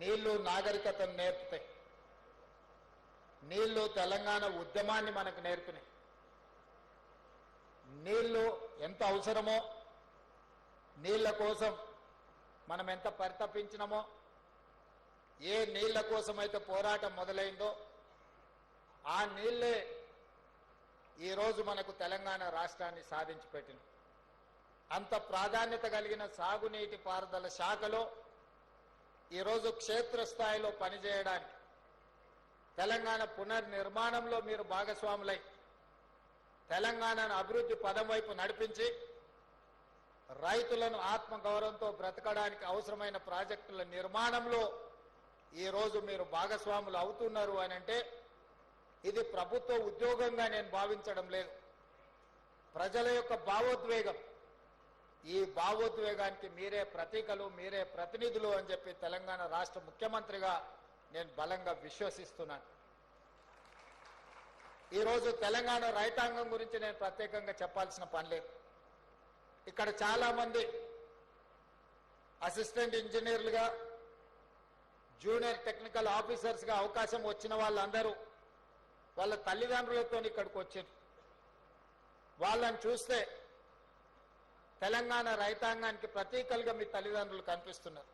నీళ్ళు నాగరికతను నేర్పుతాయి. నీళ్ళు తెలంగాణ ఉద్యమాన్ని మనకు నేర్పినాయి. నీళ్ళు ఎంత అవసరమో నీళ్ళ కోసం మనం ఎంత పరితపించినమో ఏ నీళ్ళ కోసం అయితే పోరాటం మొదలైందో ఆ నీళ్ళే ఈరోజు మనకు తెలంగాణ రాష్ట్రాన్ని సాధించి పెట్టింది అంత ప్రాధాన్యత కలిగిన సాగునీటి పారుదల శాఖలో ఈరోజు క్షేత్రస్థాయిలో పనిచేయడానికి తెలంగాణ పునర్నిర్మాణంలో మీరు భాగస్వాములై తెలంగాణను అభివృద్ధి పదం వైపు నడిపించి రైతులను ఆత్మగౌరవంతో బ్రతకడానికి అవసరమైన ప్రాజెక్టుల నిర్మాణంలో ఈరోజు మీరు భాగస్వాములు అవుతున్నారు అని అంటే ఇది ప్రభుత్వ ఉద్యోగంగా నేను భావించడం లేదు. ప్రజల యొక్క భావోద్వేగం ఈ భావోద్వేగానికి మీరే ప్రతీకలు మీరే ప్రతినిధులు అని చెప్పి తెలంగాణ రాష్ట్ర ముఖ్యమంత్రిగా నేను బలంగా విశ్వసిస్తున్నాను. ఈరోజు తెలంగాణ రైతాంగం గురించి నేను ప్రత్యేకంగా చెప్పాల్సిన పని లేదు. ఇక్కడ చాలా మంది అసిస్టెంట్ ఇంజనీర్లుగా జూనియర్ టెక్నికల్ ఆఫీసర్స్గా అవకాశం వచ్చిన వాళ్ళందరూ వాళ్ళ తల్లిదండ్రులతో ఇక్కడికి వచ్చారు. వాళ్ళని చూస్తే తెలంగాణ రైతాంగానికి ప్రతీకలుగా మీ తల్లిదండ్రులు కనిపిస్తున్నారు.